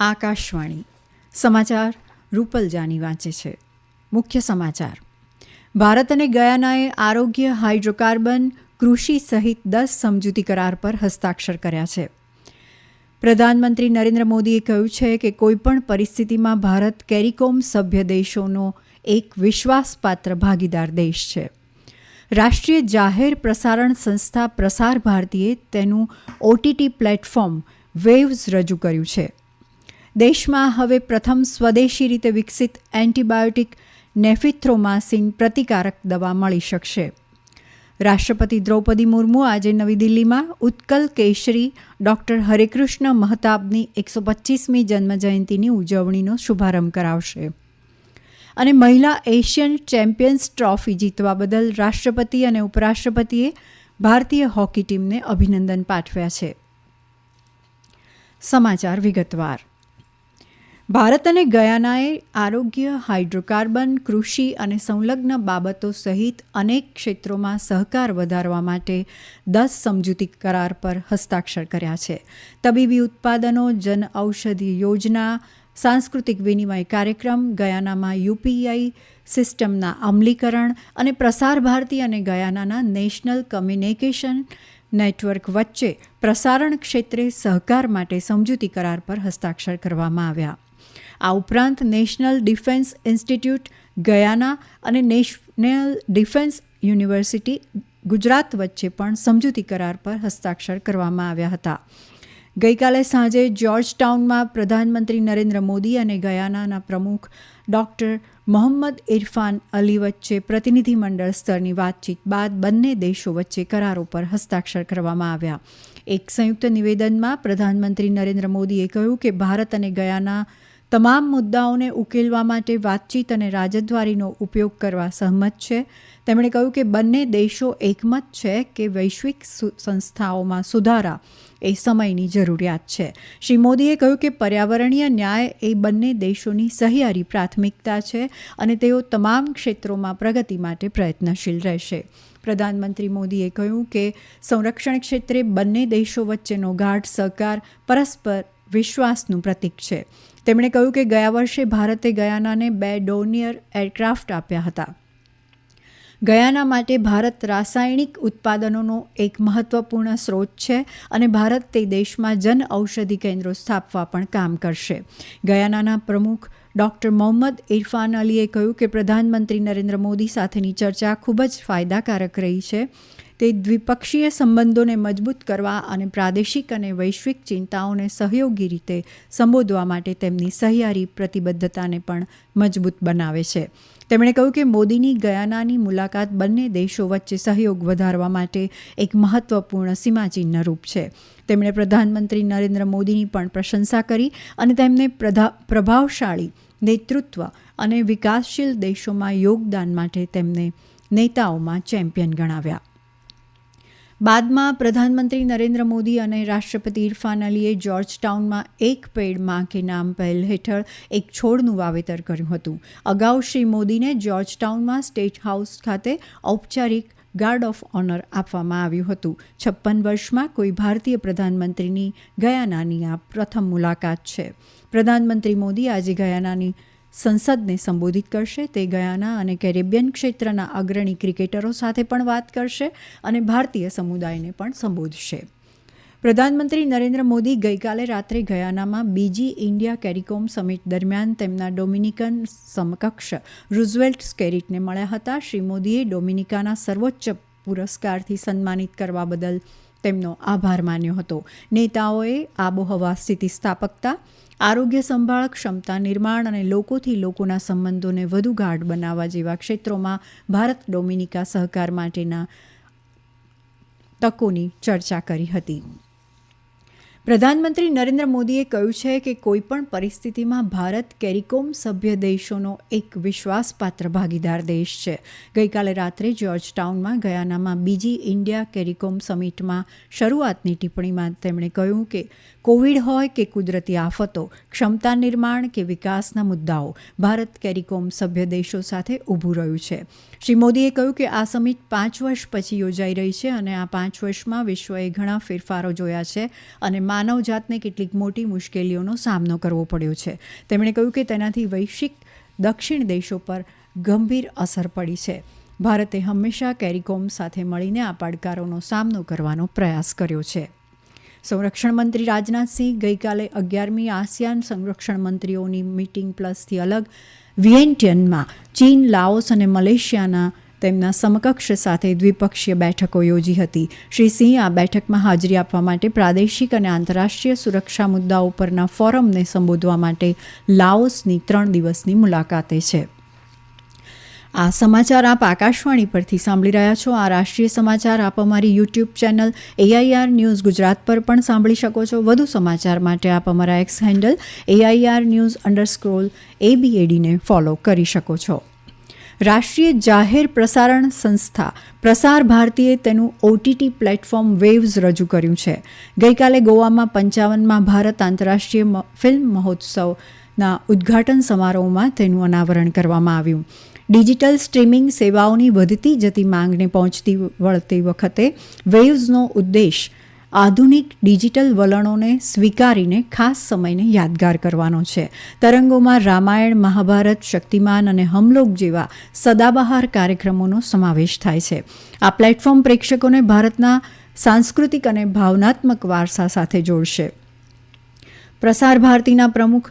આકાશવાણી. સમાચાર રૂપલ જાની વાંચે છે. મુખ્ય સમાચાર. ભારત અને ગયાનાએ આરોગ્ય હાઇડ્રોકાર્બન કૃષિ સહિત દસ સમજૂતી કરાર પર હસ્તાક્ષર કર્યા છે. પ્રધાનમંત્રી નરેન્દ્ર મોદીએ કહ્યું છે કે કોઈપણ પરિસ્થિતિમાં ભારત કેરીકોમ સભ્ય દેશોનો એક વિશ્વાસપાત્ર ભાગીદાર દેશ છે. રાષ્ટ્રીય જાહેર પ્રસારણ સંસ્થા પ્રસાર ભારતીએ તેનું ઓટીટી પ્લેટફોર્મ વેવ્સ રજૂ કર્યું છે. દેશમાં હવે પ્રથમ સ્વદેશી રીતે વિકસિત એન્ટીબાયોટિક નેફિથ્રોમાસિન પ્રતિકારક દવા મળી શકશે. રાષ્ટ્રપતિ દ્રૌપદી મુર્મુ આજે નવી દિલ્હીમાં ઉત્કલ કેશરી ડોક્ટર હરેકૃષ્ણ મહતાબની એકસો પચીસમી જન્મજયંતિની ઉજવણીનો શુભારંભ કરાવશે. અને મહિલા એશિયન ચેમ્પિયન્સ ટ્રોફી જીતવા બદલ રાષ્ટ્રપતિ અને ઉપરાષ્ટ્રપતિએ ભારતીય હોકી ટીમને અભિનંદન પાઠવ્યા છે. સમાચાર વિગતવાર. ભારત અને ગયાનાએ આરોગ્ય, હાઇડ્રોકાર્બન, કૃષિ અને સંલગ્ન બાબતો સહિત અનેક ક્ષેત્રોમાં સહકાર વધારવા માટે દસ સમજૂતી કરાર પર હસ્તાક્ષર કર્યા છે. તબીબી ઉત્પાદનો, જન ઔષધિ યોજના, સાંસ્કૃતિક વિનિમય કાર્યક્રમ, ગયાનામાં યુપીઆઈ સિસ્ટમના અમલીકરણ અને પ્રસાર ભારતી અને ગયાનાના નેશનલ કમ્યુનિકેશન નેટવર્ક વચ્ચે પ્રસારણ ક્ષેત્રે સહકાર માટે સમજૂતી કરાર પર હસ્તાક્ષર કરવામાં આવ્યા. આ ઉપરાંત નેશનલ ડિફેન્સ ઇન્સ્ટિટ્યૂટ ગયાના અને નેશનલ ડિફેન્સ યુનિવર્સિટી ગુજરાત વચ્ચે પણ સમજૂતી કરાર પર હસ્તાક્ષર કરવામાં આવ્યા હતા. ગઈકાલે સાંજે જ્યોર્જ ટાઉનમાં પ્રધાનમંત્રી નરેન્દ્ર મોદી અને ગયાનાના પ્રમુખ ડોક્ટર મોહમ્મદ ઇરફાન અલી વચ્ચે પ્રતિનિધિમંડળ સ્તરની વાતચીત બાદ બંને દેશો વચ્ચે કરારો પર હસ્તાક્ષર કરવામાં આવ્યા. એક સંયુક્ત નિવેદનમાં પ્રધાનમંત્રી નરેન્દ્ર મોદીએ કહ્યું કે ભારત અને ગયાના તમામ મુદ્દાઓને ઉકેલવા માટે વાતચીત અને રાજદ્વારીનો ઉપયોગ કરવા સહમત છે. તેમણે કહ્યું કે બંને દેશો એકમત છે કે વૈશ્વિક સંસ્થાઓમાં સુધારા એ સમયની જરૂરિયાત છે. શ્રી મોદીએ કહ્યું કે પર્યાવરણીય ન્યાય એ બંને દેશોની સહિયારી પ્રાથમિકતા છે અને તેઓ તમામ ક્ષેત્રોમાં પ્રગતિ માટે પ્રયત્નશીલ રહેશે. પ્રધાનમંત્રી મોદીએ કહ્યું કે સંરક્ષણ ક્ષેત્રે બંને દેશો વચ્ચેનો ગાઢ સહકાર પરસ્પર વિશ્વાસનું પ્રતીક છે. તેમણે કહ્યું કે ગયા વર્ષે ભારતે ગયાનાને બે ડોનિયર એરક્રાફ્ટ આપ્યા હતા. ગયાના માટે ભારત રાસાયણિક ઉત્પાદનોનો એક મહત્વપૂર્ણ સ્રોત છે અને ભારત તે દેશમાં જન ઔષધિ કેન્દ્રો સ્થાપવા પણ કામ કરશે. ગયાનાના પ્રમુખ ડૉક્ટર મોહમ્મદ ઇરફાન અલીએ કહ્યું કે પ્રધાનમંત્રી નરેન્દ્ર મોદી સાથેની ચર્ચા ખૂબ જ ફાયદાકારક રહી છે. તે દ્વિપક્ષીય સંબંધોને મજબૂત કરવા અને પ્રાદેશિક અને વૈશ્વિક ચિંતાઓને સહયોગી રીતે સંબોધવા માટે તેમની સહિયારી પ્રતિબદ્ધતાને પણ મજબૂત બનાવે છે. તેમણે કહ્યું કે મોદીની ગયાનાની મુલાકાત બંને દેશો વચ્ચે સહયોગ વધારવા માટે એક મહત્વપૂર્ણ સીમાચિહ્ન રૂપ છે. તેમણે પ્રધાનમંત્રી નરેન્દ્ર મોદીની પણ પ્રશંસા કરી અને તેમને પ્રભાવશાળી નેતૃત્વ અને વિકાસશીલ દેશોમાં યોગદાન માટે તેમને નેતાઓમાં ચેમ્પિયન ગણાવ્યા. બાદમાં પ્રધાનમંત્રી નરેન્દ્ર મોદી અને રાષ્ટ્રપતિ ઇરફાન અલીએ જ્યોર્જ ટાઉનમાં એક પેડમાં કે નામ પહેલ હેઠળ એક છોડનું વાવેતર કર્યું હતું. અગાઉ શ્રી મોદીને જ્યોર્જ ટાઉનમાં સ્ટેટ હાઉસ ખાતે ઔપચારિક ગાર્ડ ઓફ ઓનર આપવામાં આવ્યું હતું. છપ્પન વર્ષમાં કોઈ ભારતીય પ્રધાનમંત્રીની ગયાનાની આ પ્રથમ મુલાકાત છે. પ્રધાનમંત્રી મોદી આજે ગયાનાની સંસદને સંબોધિત કરશે. તે ગયાના અને કેરેબિયન ક્ષેત્રના અગ્રણી ક્રિકેટરો સાથે પણ વાત કરશે અને ભારતીય સમુદાયને પણ સંબોધશે. પ્રધાનમંત્રી નરેન્દ્ર મોદી ગઈકાલે રાત્રે ગયાનામાં બીજી ઇન્ડિયા કેરિકોમ સમિટ દરમિયાન તેમના ડોમિનિકન સમકક્ષ રૂઝવેલ્ટ સ્કેરિટને મળ્યા હતા. શ્રી મોદીએ ડોમિનિકાના સર્વોચ્ચ પુરસ્કારથી સન્માનિત કરવા બદલ તેમનો આભાર માન્યો હતો. નેતાઓએ આબોહવા સ્થિતિસ્થાપકતા, આરોગ્ય સંભાળ, ક્ષમતા નિર્માણ અને લોકોથી લોકોના સંબંધોને વધુ ગાઢ બનાવવા જેવા ક્ષેત્રોમાં ભારત ડોમિનિકા સહકાર માટેના તકોની ચર્ચા કરી હતી. પ્રધાનમંત્રી નરેન્દ્ર મોદીએ કહ્યું છે કે કોઈપણ પરિસ્થિતિમાં ભારત કેરિકોમ સભ્ય દેશોનો એક વિશ્વાસપાત્ર ભાગીદાર દેશ છે. ગઈકાલે રાત્રે જ્યોર્જ ટાઉનમાં ગયાનામાં બીજી ઇન્ડિયા કેરિકોમ સમિટમાં શરૂઆતની ટિપ્પણીમાં તેમણે કહ્યું કે કોવિડ હોય કે કુદરતી આફતો, ક્ષમતા નિર્માણ કે વિકાસના મુદ્દાઓ, ભારત કેરિકોમ સભ્ય દેશો સાથે ઊભું રહ્યું છે. શ્રી મોદીએ કહ્યું કે આ સમિટ પાંચ વર્ષ પછી યોજાઈ રહી છે અને આ પાંચ વર્ષમાં વિશ્વએ ઘણા ફેરફારો જોયા છે અને માનવજાતને કેટલીક મોટી મુશ્કેલીઓનો સામનો કરવો પડ્યો છે. તેમણે કહ્યું કે તેનાથી વૈશ્વિક દક્ષિણ દેશો પર ગંભીર અસર પડી છે. ભારતે હંમેશા કેરિકોમ સાથે મળીને આ પડકારોનો સામનો કરવાનો પ્રયાસ કર્યો છે. સંરક્ષણ મંત્રી રાજનાથસિંહ ગઈકાલે અગિયારમી આસિયાન સંરક્ષણ મંત્રીઓની મીટિંગ પ્લસથી અલગ વિયેન્ટિયનમાં ચીન, લાઓસ અને મલેશિયાના તેમના સમકક્ષ સાથે દ્વિપક્ષીય બેઠકો યોજી હતી. શ્રી સિંહ આ બેઠકમાં હાજરી આપવા માટે પ્રાદેશિક અને આંતરરાષ્ટ્રીય સુરક્ષા મુદ્દાઓ પરના ફોરમને સંબોધવા માટે લાઓસની ત્રણ દિવસની મુલાકાતે છે. આ સમાચાર આપ આકાશવાણી પરથી સાંભળી રહ્યા છો. આ રાષ્ટ્રીય સમાચાર આપ અમારી YouTube channel AIR news Gujarat પર પણ સાંભળી શકો છો. વધુ સમાચાર માટે આપ અમારા X handle AIR news underscore એબીએડીને follow કરી શકો છો. રાષ્ટ્રીય જાહેર પ્રસારણ સંસ્થા પ્રસાર ભારતીએ તેનું ઓટીટી પ્લેટફોર્મ વેવ્સ રજૂ કર્યું છે. ગઈકાલે ગોવામાં પંચાવનમાં ભારત આંતરરાષ્ટ્રીય ફિલ્મ મહોત્સવના ઉદ્ઘાટન સમારોહમાં તેનું અનાવરણ કરવામાં આવ્યું. ડિજિટલ સ્ટ્રીમિંગ સેવાઓની વધતી જતી માંગને પહોંચતી વળતી વખતે વેવ્સનો ઉદ્દેશ આધુનિક ડિજિટલ વલણોને સ્વીકારીને ખાસ સમયને યાદગાર કરવાનો છે. તરંગોમાં રામાયણ, મહાભારત, શક્તિમાન અને હમલોક જેવા સદાબહાર કાર્યક્રમોનો સમાવેશ થાય છે. આ પ્લેટફોર્મ પ્રેક્ષકોને ભારતના સાંસ્કૃતિક અને ભાવનાત્મક વારસા સાથે જોડશે. પ્રસાર ભારતીના પ્રમુખ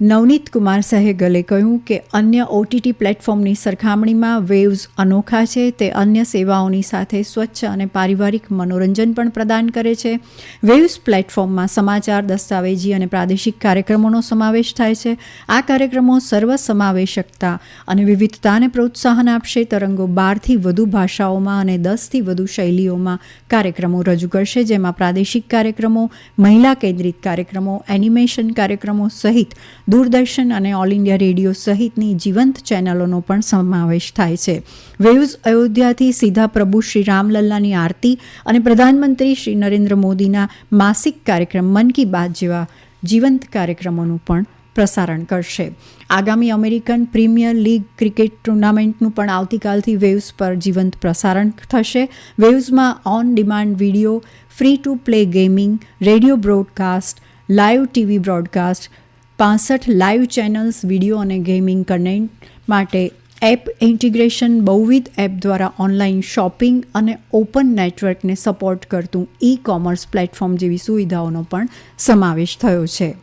નવનીત કુમાર સહેગલે કહ્યું કે અન્ય ઓટીટી પ્લેટફોર્મની સરખામણીમાં વેવ્સ અનોખા છે, તે અન્ય સેવાઓની સાથે સ્વચ્છ અને પારિવારિક મનોરંજન પણ પ્રદાન કરે છે. વેવ્સ પ્લેટફોર્મમાં સમાચાર, દસ્તાવેજી અને પ્રાદેશિક કાર્યક્રમોનો સમાવેશ થાય છે. આ કાર્યક્રમો સર્વસમાવેશકતા અને વિવિધતાને પ્રોત્સાહન આપશે. તરંગો બારથી વધુ ભાષાઓમાં અને દસથી વધુ શૈલીઓમાં કાર્યક્રમો રજૂ કરશે, જેમાં પ્રાદેશિક કાર્યક્રમો, મહિલા કેન્દ્રિત કાર્યક્રમો એનિમેશન કાર્યક્રમો સહિત દૂરદર્શન અને ઓલ ઇન્ડિયા રેડિયો સહિતની જીવંત ચેનલોનો પણ સમાવેશ થાય છે. વેવ્સ અયોધ્યાથી સીધા પ્રભુ શ્રી રામલલ્લાની આરતી અને પ્રધાનમંત્રી શ્રી નરેન્દ્ર મોદીના માસિક કાર્યક્રમ મન કી બાત જેવા જીવંત કાર્યક્રમોનું પણ પ્રસારણ કરશે. આગામી અમેરિકન પ્રીમિયર લીગ ક્રિકેટ ટુર્નામેન્ટનું પણ આવતીકાલથી વેવ્સ પર જીવંત પ્રસારણ થશે. વેવ્સમાં on demand video, free to play gaming, radio broadcast, live TV broadcast પાસઠ લાઈવ ચેનલ્સ વીડિયો અને ગેમિંગ કન્ટેન્ટ માટે એપ ઇન્ટિગ્રેશન બહુવિધ એપ દ્વારા ઓનલાઈન શોપિંગ અને ઓપન નેટવર્કને સપોર્ટ કરતું ઈ કોમર્સ પ્લેટફોર્મ જેવી સુવિધાઓનો પણ સમાવેશ થયો છે.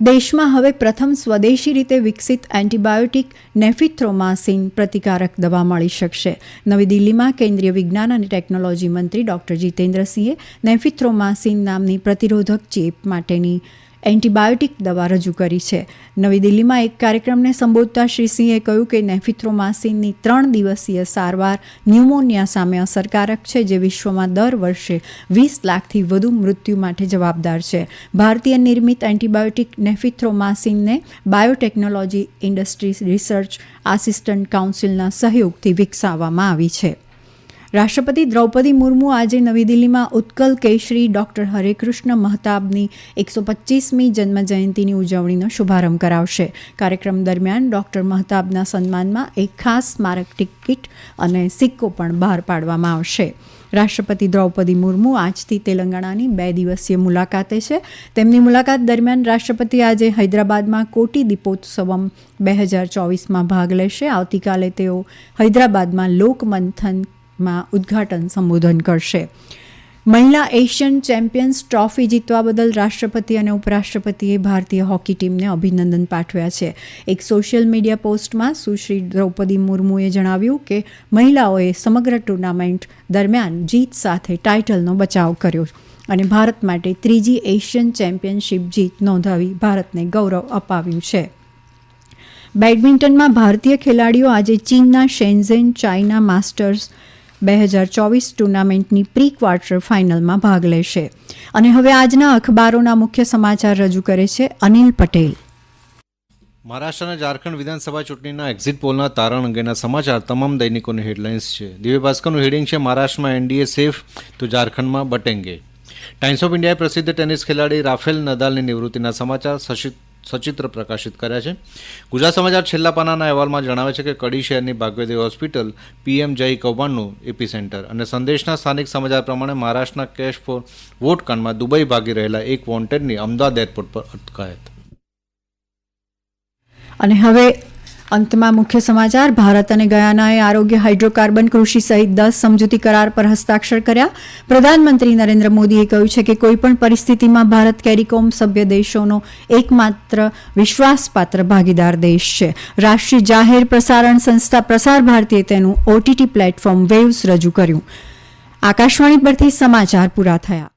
દેશમાં હવે પ્રથમ સ્વદેશી રીતે વિકસિત એન્ટીબાયોટિક નેફિથ્રોમાસિન પ્રતિકારક દવા મળી શકશે. નવી દિલ્હીમાં કેન્દ્રીય વિજ્ઞાન અને ટેકનોલોજી મંત્રી ડોક્ટર જીતેન્દ્રસિંહે નેફિથ્રોમાસિન નામની પ્રતિરોધક ચેપ માટેની એન્ટીબાયોટિક દવા રજૂ કરી છે. નવી દિલ્હીમાં એક કાર્યક્રમને સંબોધતા શ્રી સિંહે કહ્યું કે નેફિથ્રોમાસિનની ત્રણ દિવસીય સારવાર ન્યુમોનિયા સામે અસરકારક છે, જે વિશ્વમાં દર વર્ષે વીસ લાખથી વધુ મૃત્યુ માટે જવાબદાર છે. ભારતીય નિર્મિત એન્ટીબાયોટિક નેફિથ્રોમાસિનને બાયોટેકનોલોજી ઇન્ડસ્ટ્રી રિસર્ચ આસિસ્ટન્ટ કાઉન્સિલના સહયોગથી વિકસાવવામાં આવી છે. રાષ્ટ્રપતિ દ્રૌપદી મુર્મુ આજે નવી દિલ્હીમાં ઉત્કલ કેશરી ડોક્ટર હરેકૃષ્ણ મહતાબની એકસો પચીસમી જન્મજયંતિની ઉજવણીનો શુભારંભ કરાવશે. કાર્યક્રમ દરમિયાન ડોક્ટર મહતાબના સન્માનમાં એક ખાસ સ્મારક ટિકિટ અને સિક્કો પણ બહાર પાડવામાં આવશે. રાષ્ટ્રપતિ દ્રૌપદી મુર્મુ આજથી તેલંગાણાની બે દિવસીય મુલાકાતે છે. તેમની મુલાકાત દરમિયાન રાષ્ટ્રપતિ આજે હૈદરાબાદમાં કોટી દીપોત્સવમ બે હજાર ચોવીસમાં ભાગ લેશે. આવતીકાલે તેઓ હૈદરાબાદમાં લોકમંથન માં ઉદ્ઘાટન સંબોધન કરશે. મહિલા એશિયન ચેમ્પિયન્સ ટ્રોફી જીતવા બદલ રાષ્ટ્રપતિ અને ઉપરાષ્ટ્રપતિએ ભારતીય હોકી ટીમને અભિનંદન પાઠવ્યા છે. એક સોશિયલ મીડિયા પોસ્ટમાં સુશ્રી દ્રૌપદી મુર્મુએ જણાવ્યું કે, મહિલાઓએ સમગ્ર ટુર્નામેન્ટ દરમિયાન જીત સાથે ટાઇટલનો બચાવ કર્યો અને ભારત માટે ત્રીજી એશિયન ચેમ્પિયનશિપ જીત નોંધાવી ભારતને ગૌરવ અપાવ્યું છે. બેડમિન્ટનમાં ભારતીય ખેલાડીઓ આજે ચીનના શેન્ઝેન ચાઇના માસ્ટર્સ બે હજાર ચોવીસ ટુર્નામેન્ટની પ્રી ક્વાર્ટર ફાઇનલમાં ભાગ લેશે. અને હવે આજના અખબારોના મુખ્ય સમાચાર રજૂ કરે છે અનિલ પટેલ. મહારાષ્ટ્રના ઝારખંડ વિધાનસભા ચૂંટણીના એક્ઝિટ પોલના તારણ અંગેના સમાચાર તમામ દૈનિકોની હેડલાઇન્સ છે. દિવ્ય ભાસ્કરનું હેડિંગ છે, મહારાષ્ટ્રમાં એનડીએ સેફ તો ઝારખંડમાં બટેંગે. ટાઈમ્સ ઓફ ઇન્ડિયાએ પ્રસિદ્ધ ટેનિસ ખેલાડી રાફેલ નદાલની નિવૃત્તિના સમાચાર સચિત સચિત્ર પ્રકાશિત કર્યા છે. ગુજરાત સમાચાર છેલ્લા પાનાના અહેવાલમાં જણાવે છે કે કડી શહેરની ભાગ્યદેવ હોસ્પિટલ પીએમ જય કૌભાંડનું એપી સેન્ટર અને સંદેશના સ્થાનિક સમાચાર પ્રમાણે મહારાષ્ટ્રના કેશ ફોર વોટકાંડમાં દુબઈ ભાગી રહેલા એક વોન્ટેડની અમદાવાદ એરપોર્ટ પર અટકાયત. અને હવે અંતમાં મુખ્ય સમાચાર, ભારત અને ગયાનાએ આરોગ્ય હાઇડ્રોકાર્બન કૃષિ સહિત દસ સમજૂતી કરાર પર હસ્તાક્ષર કર્યા. પ્રધાનમંત્રી નરેન્દ્ર મોદીએ કહ્યું છે કે કોઈપણ પરિસ્થિતિમાં ભારત કેરીકોમ સભ્ય દેશોનો એકમાત્ર વિશ્વાસપાત્ર ભાગીદાર દેશ છે. રાષ્ટ્રીય જાહેર પ્રસારણ સંસ્થા પ્રસાર ભારતીએ તેનું ઓટીટી પ્લેટફોર્મ વેવ્સ રજૂ કર્યું. આકાશવાણી પરથી સમાચાર પૂરા થયા.